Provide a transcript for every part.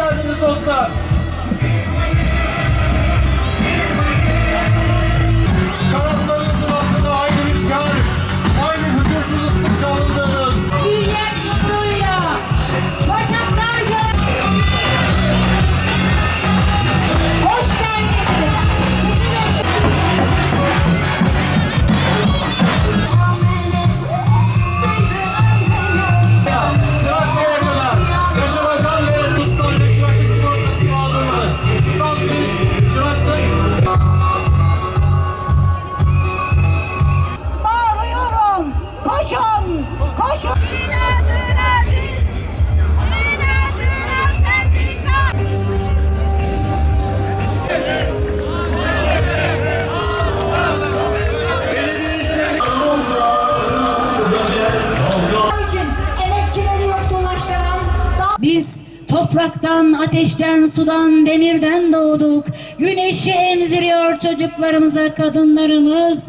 geldiniz dostlar. Topraktan, ateşten, sudan, demirden doğduk. Güneşi emziriyor çocuklarımıza kadınlarımız.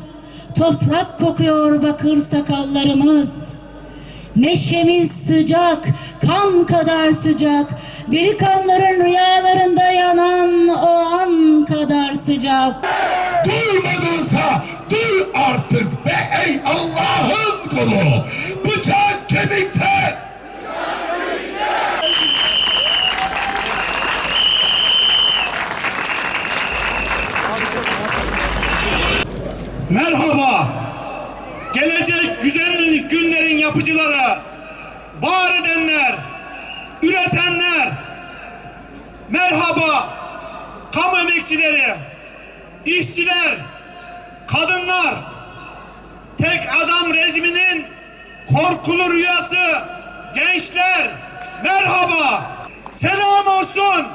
Toprak kokuyor bakır sakallarımız. Neşemiz sıcak, kan kadar sıcak. Delikanların rüyalarında yanan o an kadar sıcak. Duymadınsa duy artık be ey Allah'ın kulu. Bıçak kemikte. Merhaba. Gelecek güzel günlerin yapıcıları, var edenler, üretenler. Merhaba. Kamu emekçileri, işçiler, kadınlar. Tek adam rejiminin korkulu rüyası gençler. Merhaba. Selam olsun.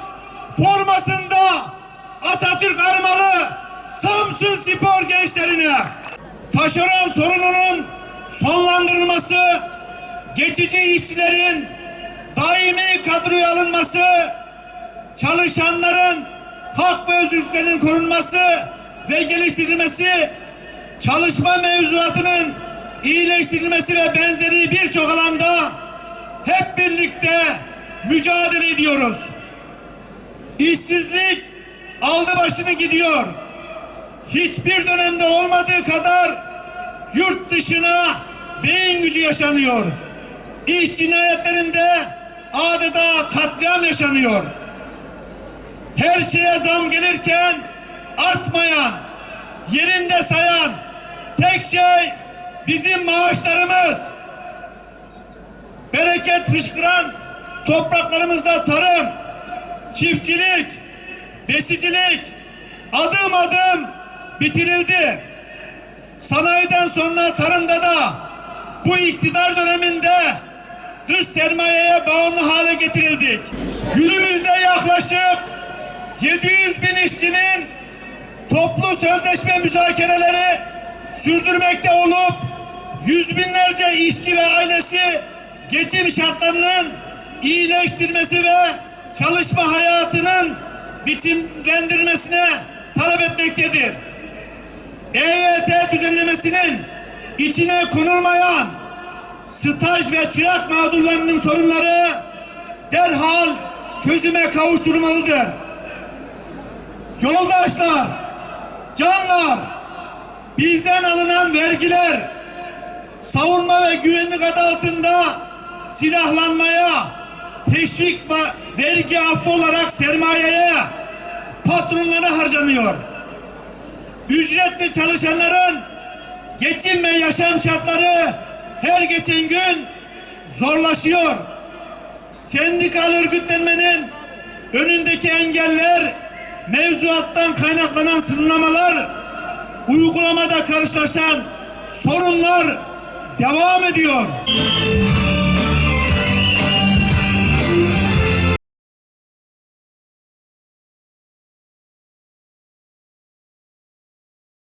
Formasında Atatürk armalı Samsun Spor gençlerine. Taşeron sorununun sonlandırılması, geçici işçilerin daimi kadroya alınması, çalışanların hak ve özgürlüklerinin korunması ve geliştirilmesi, çalışma mevzuatının iyileştirilmesi ve benzeri birçok alanda hep birlikte mücadele ediyoruz. İşsizlik aldı başını gidiyor. Hiçbir dönemde olmadığı kadar yurt dışına beyin gücü yaşanıyor. İş cinayetlerinde adeta katliam yaşanıyor. Her şeye zam gelirken artmayan, yerinde sayan tek şey bizim maaşlarımız. Bereket fışkıran topraklarımızda tarım, çiftçilik, besicilik adım adım bitirildi. Sanayiden sonra tarımda da bu iktidar döneminde dış sermayeye bağımlı hale getirildik. Günümüzde yaklaşık 700 bin işçinin toplu sözleşme müzakereleri sürdürmekte olup yüz binlerce işçi ve ailesi geçim şartlarının iyileştirmesi ve çalışma hayatının biçimlendirmesine talep etmektedir. EYT düzenlemesinin içine konulmayan staj ve çırak mağdurlarının sorunları derhal çözüme kavuşturulmalıdır. Yoldaşlar, canlar, bizden alınan vergiler, savunma ve güvenlik adı altında silahlanmaya, teşvik ve vergi affı olarak sermayeye, patronlara harcanıyor. Ücretli çalışanların geçim ve yaşam şartları her geçen gün zorlaşıyor. Sendikal örgütlenmenin önündeki engeller, mevzuattan kaynaklanan sınırlamalar, uygulamada karşılaşan sorunlar devam ediyor.